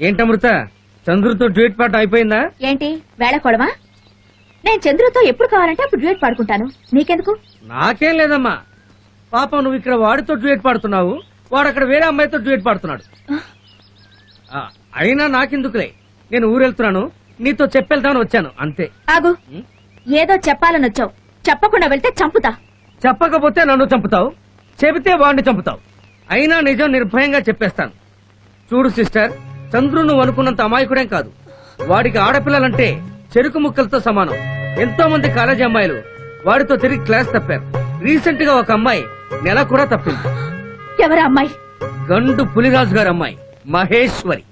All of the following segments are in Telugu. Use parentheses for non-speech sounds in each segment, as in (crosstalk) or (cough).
ఏంటమృత చంద్రుతో డ్యూట్ పాట అయిపోయిందా? ఏంటి? వేళకోళమా నేను చంద్రుతో ఎప్పుడు కావాలంటే అప్పుడు డ్యూయట్ పాడుకుంటాను. నీకెందుకు? నాకేం లేదమ్మా. పాపం నువ్వు ఇక్కడ వాడితో డ్యూట్ పాడుతున్నావు. వాడు అక్కడ వేరే అమ్మాయితో డ్యూట్ పాడుతున్నాడు. అయినా నాకెందుకులే? నేను ఊరెళ్తున్నాను. నీతో చెప్పెళ్తామని వచ్చాను. అంతే. ఆగు. ఏదో చెప్పాలని వచ్చావు. చెప్పకుండా వెళ్తే చంపుతా. చెప్పకపోతే నన్ను చంపుతావు. చెబితే వాడిని చంపుతావు. అయినా నిజం నిర్భయంగా చెప్పేస్తాను. చూడు సిస్టర్ చంద్రు నువ్వు అనుకున్నంత అమాయకుడేం కాదు. వాడికి ఆడపిల్లలంటే చెరుకు ముక్కలతో సమానం. ఎంతో మంది కాలేజీ అమ్మాయిలు వాడితో తిరిగి క్లాస్ తప్పారు. రీసెంట్గా ఒక అమ్మాయి నెల కూడా తప్పింది. ఎవరా అమ్మాయి? గండు పులిరాజు గారి అమ్మాయి మహేశ్వరి.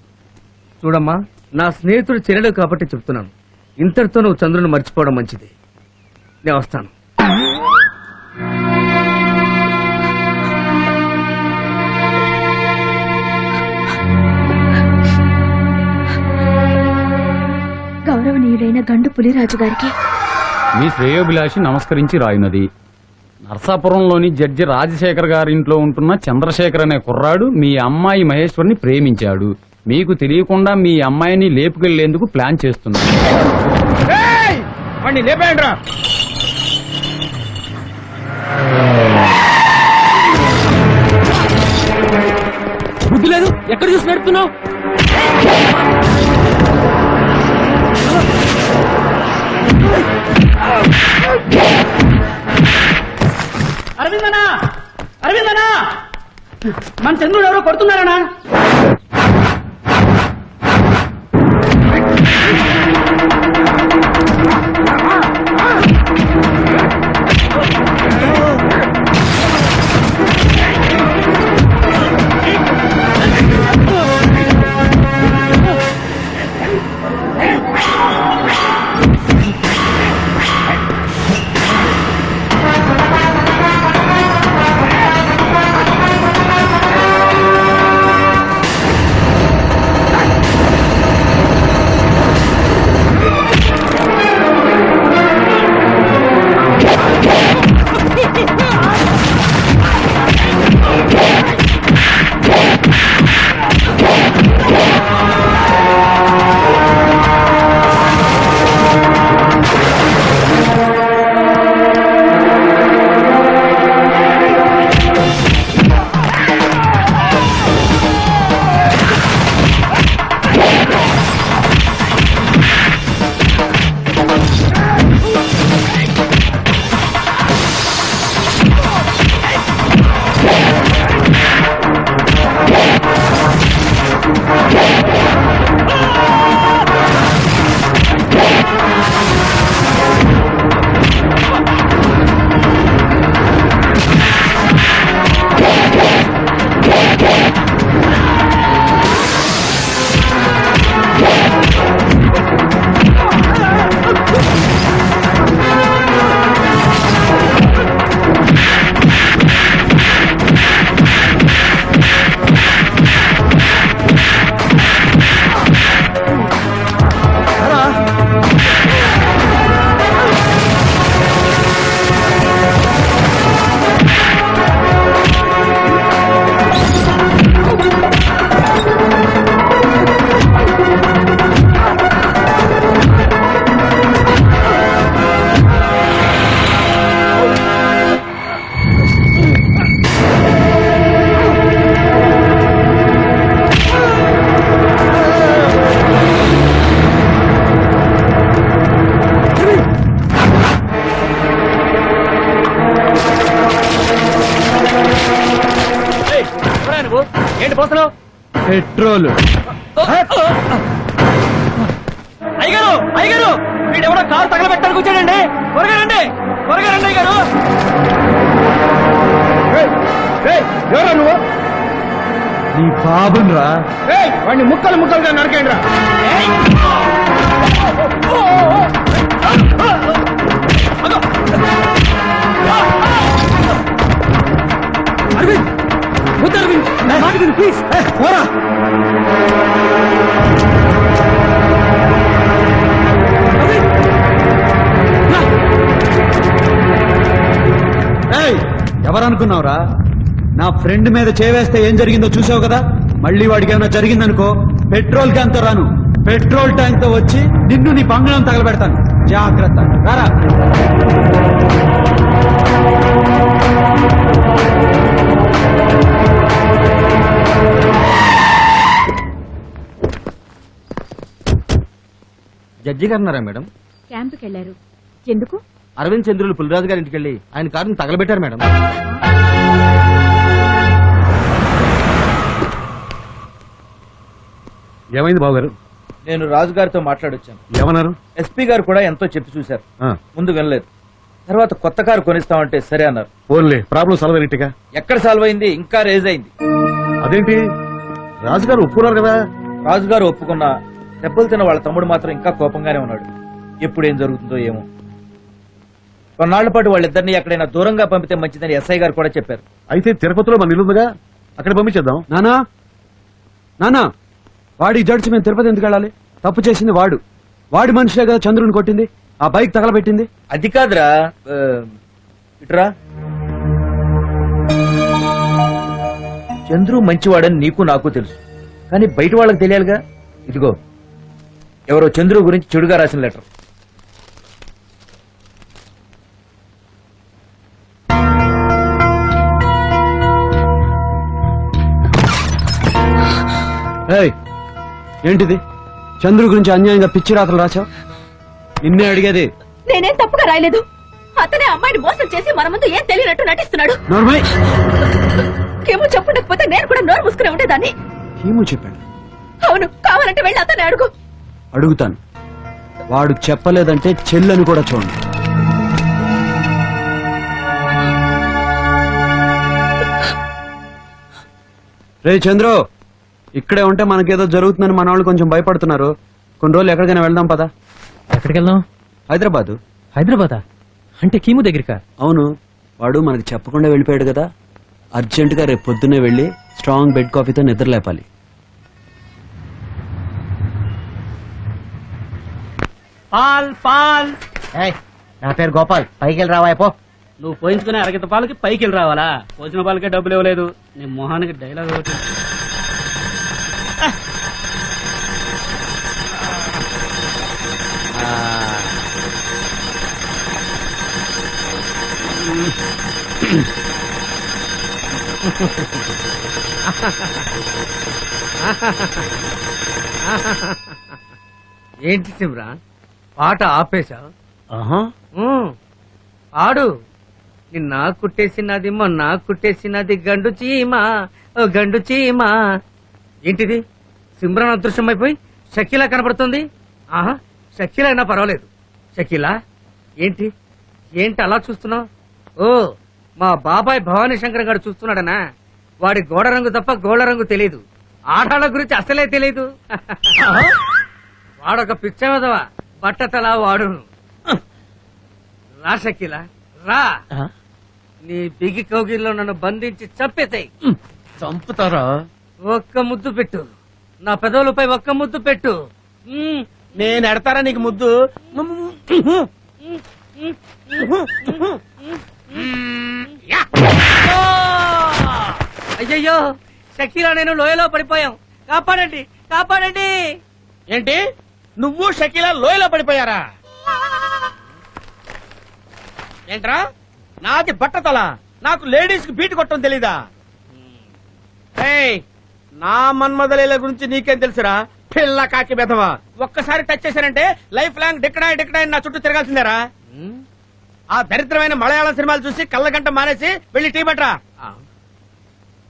చూడమ్మా నా స్నేహితుడు చెల్లెడు కాబట్టి చెప్తున్నాను. ఇంతటితో నువ్వు చంద్రుని మర్చిపోవడం మంచిది. నేను వస్తాను. గండు పులిరాజు గారికి. మీ శ్రేయోభిలాషి నమస్కరించి రాయునది. నర్సాపురంలోని జడ్జి రాజశేఖర్ గారింట్లో ఉంటున్న చంద్రశేఖర్ అనే కుర్రాడు మీ అమ్మాయి మహేశ్వరిని ప్రేమించాడు. మీకు తెలియకుండా మీ అమ్మాయిని లేపుకెళ్ళేందుకు ప్లాన్ చేస్తున్నాడు. బుద్ధి లేదు. ఎక్కడ చూసి నడుపుతున్నావు? అరవిందనా! అరవిందనా! మన చంద్రుడు ఎవరో కొడుతున్నారనా? ఏంటి పోతున్నావు పెట్రోల్ అయ్యగారు అయ్యగారు వీడెవడో కారు తగలబెట్టడానికి వచ్చాడండి త్వరగా రండి త్వరగా రండి అయ్యగారు. ఎవరా నువ్వు? నీ బాబున్ రా వాడిని ముక్కలు ముక్కలుగా నరకేండి రా. అరవింద్ వద్దు ప్లీజ్ పోరా. ఎవరనుకున్నావురా? నా ఫ్రెండ్ మీద చేవేస్తే ఏం జరిగిందో చూసావు కదా? మళ్ళీ వాడికి ఏమైనా జరిగిందనుకో పెట్రోల్ క్యాన్తో రాను. పెట్రోల్ ట్యాంక్తో వచ్చి నిన్ను నీ బంగారం తగలబెడతాను. జాగ్రత్త. రారా. జడ్జి గారు ఉన్నారా మేడం? క్యాంపుకి వెళ్ళారు ఎందుకు? అరవింద్ చంద్రులు పులిరాజు గారి ఇంటికి వెళ్ళి ఆయన కారుని తగలబెట్టారు మేడం. ఏమైంది బాబు నేను రాజు గారితో మాట్లాడొచ్చాను. ఏమన్నారు? ఎస్పీ గారు కూడా ఎంతో చెప్పి చూశారు. ఆ, ముందు వినలేదు. తర్వాత కొత్త కారు కొనిస్తామంటే సరే అన్నారు. పోన్లే ప్రాబ్లం సాల్వ్ అయినట్టుగా. ఎక్కడ సాల్వ్ అయింది? ఇంకా రేజ్ అయింది. అదేంటి? రాజుగారు ఒప్పుకున్నారు కదా? రాజు గారు ఒప్పుకున్నా దెబ్బలు తిన్న వాళ్ళ తమ్ముడు మాత్రం ఇంకా కోపంగానే ఉన్నాడు. ఎప్పుడు ఏం జరుగుతుందో ఏమో. కొన్నాళ్ళ పాటు వాళ్ళిద్దరిని ఎక్కడైనా దూరంగా పంపితే మంచిదని ఎస్ఐ గారు కూడా చెప్పారు. అయితే తిరుపతిలో మన ఇల్లుందిగా? అక్కడ పంపించేద్దాం. నానా? నానా? వాడి జడ్జి మేము తిరుపతి ఎందుకు వెళ్ళాలి? తప్పు చేసింది వాడు. వాడి మనిషిలే కదా చంద్రుని కొట్టింది. ఆ బైక్ తగలబెట్టింది. అది కాదురా ఆ, ఇటురా. చంద్రు మంచివాడని నీకు నాకు తెలుసు. కానీ బయట వాళ్ళకి తెలియాలిగా? ఇదిగో. ఎవరో చంద్రు గురించి చెడుగా రాసిన లెటర్. ఏయ్ ఏంటిది? చంద్రు గురించి అన్యాయంగా పిచ్చి రాతలు రాచావు నిన్నే అడిగేది. నేనేం తప్పుగా రాయలేదు? అతనే అమ్మాయిని మోసం చేసి మన ముందు ఏం తెలియనట్టు నటిస్తున్నాడు. ఏమో చెప్పుండకపోతే నేను కూడా నోరు మూసుకుని ఉండేదాన్ని. ఏమో చెప్పాడు. అవును కావాలంటే వెళ్ళి అతన్ని అడుగు. అడుగుతాను. వాడు చెప్పలేదంటే చెల్లని కూడా చూడండి. రే చంద్రు ఇక్కడే ఉంటే మనకేదో జరుగుతుందని మన వాళ్ళు కొంచెం భయపడుతున్నారు. కొన్ని రోజులు ఎక్కడికైనా వెళ్దాం పదా? ఎక్కడికి వెళ్దాం హైదరాబాదు. హైదరాబాద్? అంటే కీము దగ్గరికా? అవును వాడు మనకి చెప్పకుండా వెళ్ళిపోయాడు కదా. అర్జెంటుగా రేపు పొద్దున్నే వెళ్ళి స్ట్రాంగ్ బెడ్ కాఫీతో నిద్ర లేపాలి. పాల్ పాల్ నా పేరు గోపాల్. పైకి వెళ్ళి రావా పో. నువ్వు పోయించుకునే అరగత పాలకి పైకి వెళ్ళి రావాలా? పోసిన పాలకే డబ్బులు ఇవ్వలేదు. నీ మొహానికి డైలాగ్ ఒకటి. ఏంటి సిమ్రాన్ పాట ఆపేశావు ఆడు నిన్న కుట్టేసినది మొన్న కుట్టేసినది గండు చీమా ఓ గండు చీమా. ఏంటిది? సిమ్రాన్ అదృశ్యమైపోయి షకీలా కనపడుతుంది? ఆహా షకీలా అయినా పర్వాలేదు. షకీలా? ఏంటి? ఏంటి అలా చూస్తున్నావు? ఓ మా బాబాయ్ భవానీ శంకర్ గారు చూస్తున్నాడనా? వాడి గోడ రంగు తప్ప గోడ రంగు తెలీదు. ఆడాళ్ళ గురించి అసలే తెలీదు. (laughs) వాడొక పిచ్చమదవా బట్టతలా వాడును రా షకీలా రా నీ బిగి కౌగిల్లో నన్ను బంధించి చంపేతాయి చంపుతారా ఒక్క ముద్దు పెట్టు నా పెదవులపై ఒక్క ముద్దు పెట్టు. నేను ఎడతారా నీకు ముద్దు అయ్యయ్యో షకీలా నేను లోయలో పడిపోయాం కాపాడండి కాపాడండి ఏంటి నువ్వు షకీలా లోయలో పడిపోయారా? ఏంట్రా? నాది బట్టతల. నాకు లేడీస్కి బీట్ కొట్టడం తెలీదా? నా మన్మదలీల గురించి నీకేం తెలుసురా? పిల్ల కాకి బెదవా. ఒక్కసారి టచ్ చేశారంటే లైఫ్ లాంగ్ డిక్కడాయి డిక్కడాయి నా చుట్టూ తిరగాల్సిందేరా. ఆ దరిద్రమైన మలయాళం సినిమాలు చూసి కళ్ళగంట మానేసి వెళ్ళి టీ పట్రా ఆ.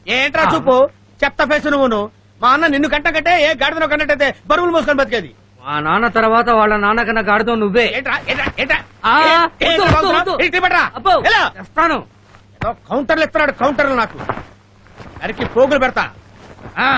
ఏంట్రా చూపు? చెత్త ఫేసు నువ్వును. మా అన్న నిన్ను కంట కంటే ఏ గాడిదనో కన్నట్టయితే బరువులు మోసుకొని బతికేది. మా నాన్న తర్వాత వాళ్ళ నాన్న కన్నా గాడితో నువ్వే. ఆ? చేస్తాను కౌంటర్లు ఇస్తున్నాడు కౌంటర్లు నాకు. నరికి పోగులు పెడతా. ఆ.